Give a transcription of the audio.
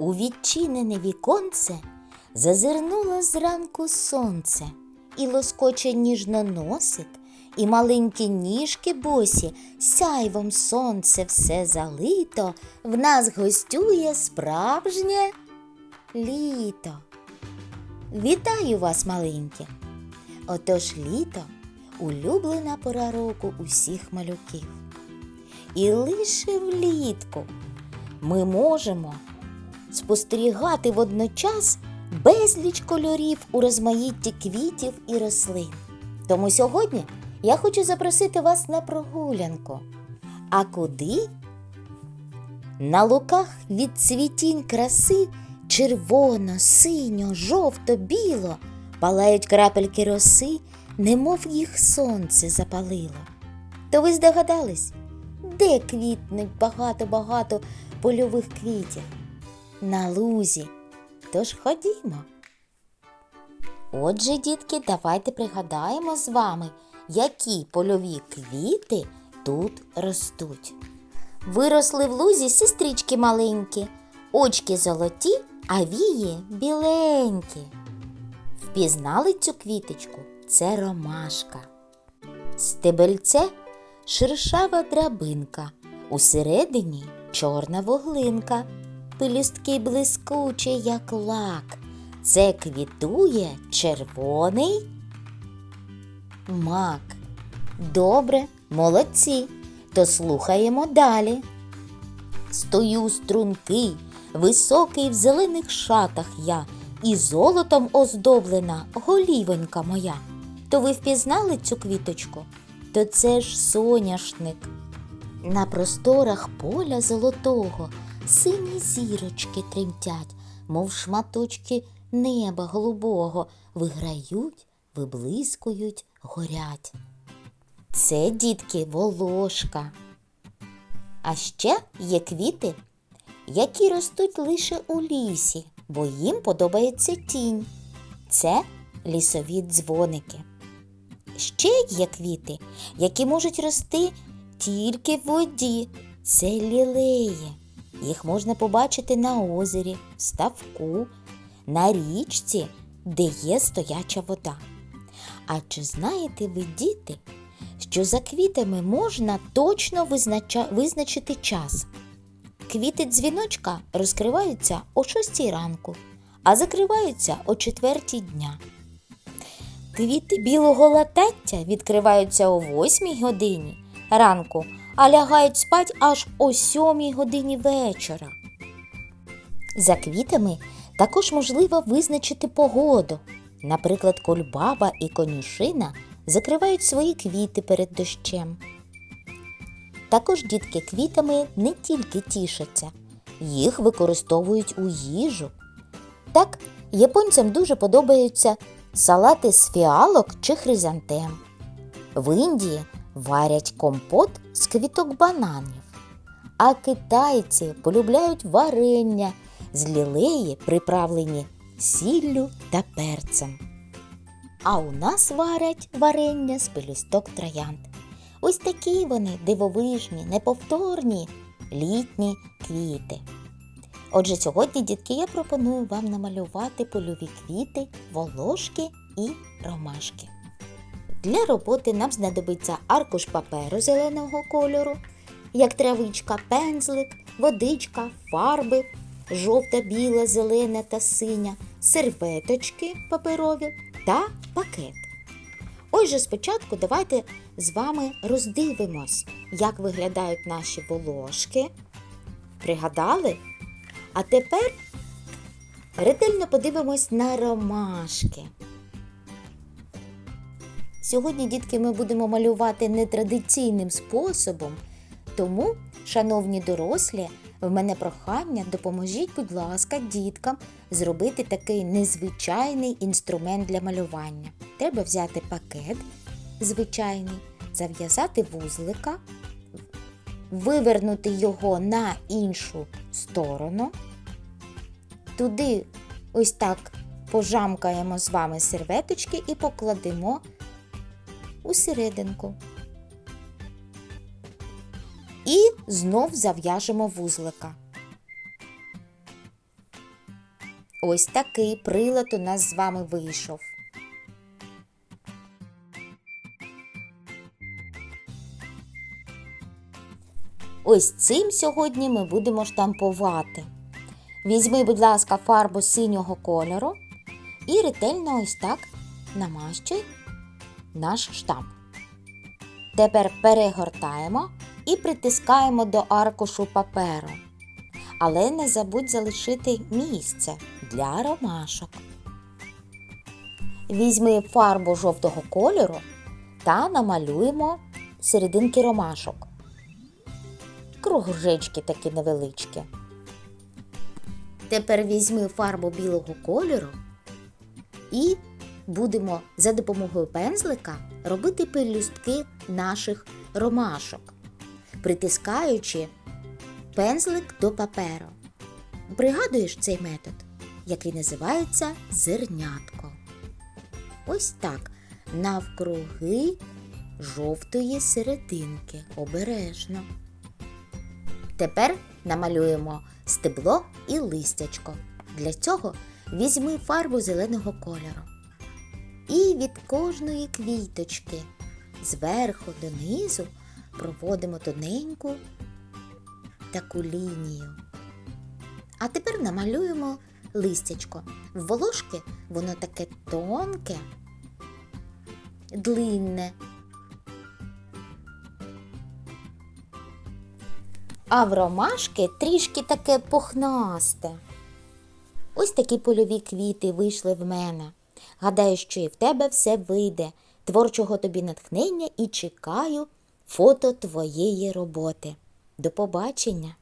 У відчинене віконце зазирнуло зранку сонце, і лоскоче ніжно носик, і маленькі ніжки босі, сяйвом сонце все залито, в нас гостює справжнє літо. Вітаю вас, маленькі! Отож літо улюблена пора року усіх малюків. І лише влітку ми можемо спостерігати водночас безліч кольорів у розмаїтті квітів і рослин. Тому сьогодні я хочу запросити вас на прогулянку. А куди? На луках від цвітінь краси червоно, синьо, жовто, біло палають крапельки роси, немов їх сонце запалило. То ви здогадались, де квітнуть багато-багато польових квітів? На лузі. Тож ходімо. Отже, дітки, давайте пригадаємо з вами, які польові квіти тут ростуть. Виросли в лузі сестрички маленькі, очки золоті, а вії біленькі. Впізнали цю квіточку? Це ромашка. Стебельце шершава драбинка, усередині чорна вуглинка, пелюстки блискучі, як лак. Це квітує червоний мак. Добре, молодці. То слухаємо далі. Стою стрункий, високий в зелених шатах я, і золотом оздоблена голівонька моя. То ви впізнали цю квіточку? То це ж соняшник. На просторах поля золотого сині зірочки тремтять, мов шматочки неба голубого, виграють, виблискують, горять. Це, дітки, волошка. А ще є квіти, які ростуть лише у лісі, бо їм подобається тінь. Це лісові дзвоники. Ще є квіти, які можуть рости тільки в воді. Це лілеї. Їх можна побачити на озері, в ставку, на річці, де є стояча вода. А чи знаєте ви, діти, що за квітами можна точно визначити час? Квіти дзвіночка розкриваються о 6 ранку, а закриваються о 4 дня. Квіти білого латаття відкриваються о 8 годині ранку, а лягають спать аж о 7 годині вечора. За квітами також можливо визначити погоду. Наприклад, кульбаба і конюшина закривають свої квіти перед дощем. Також дітки квітами не тільки тішаться, їх використовують у їжу. Так, японцям дуже подобаються салати з фіалок чи хризантем. В Індії варять компот з квіток бананів, а китайці полюбляють варення з лілеї, приправлені сіллю та перцем. А у нас варять варення з пелюсток троянд. Ось такі вони дивовижні, неповторні літні квіти. Отже, сьогодні, дітки, я пропоную вам намалювати польові квіти, волошки і ромашки. Для роботи нам знадобиться аркуш паперу зеленого кольору, як травичка, пензлик, водичка, фарби, жовта, біла, зелена та синя, серветочки паперові та пакет. Отже, спочатку давайте з вами роздивимось, як виглядають наші волошки. Пригадали? А тепер ретельно подивимось на ромашки. Сьогодні, дітки, ми будемо малювати нетрадиційним способом, тому, шановні дорослі, в мене прохання, допоможіть, будь ласка, діткам зробити такий незвичайний інструмент для малювання. Треба взяти пакет звичайний, зав'язати вузлика, вивернути його на іншу сторону. Туди ось так пожамкаємо з вами серветочки і покладемо у серединку. І знов зав'яжемо вузлика. Ось такий прилад у нас з вами вийшов. Ось цим сьогодні ми будемо штампувати. Візьми, будь ласка, фарбу синього кольору і ретельно ось так намащуй наш штамп. Тепер перегортаємо і притискаємо до аркушу паперу. Але не забудь залишити місце для ромашок. Візьми фарбу жовтого кольору та намалюємо серединки ромашок. Кругжечки такі невеличкі. Тепер візьми фарбу білого кольору і будемо за допомогою пензлика робити пелюстки наших ромашок, притискаючи пензлик до паперу. Пригадуєш цей метод, який називається зернятко. Ось так, навкруги жовтої серединки, обережно. Тепер намалюємо стебло і листячко. Для цього візьми фарбу зеленого кольору. І від кожної квіточки зверху донизу проводимо тоненьку таку лінію. А тепер намалюємо листячко. В волошки воно таке тонке, длинне. А в ромашки трішки таке пухнасте. Ось такі польові квіти вийшли в мене. Гадаю, що і в тебе все вийде. Творчого тобі натхнення і чекаю фото твоєї роботи. До побачення!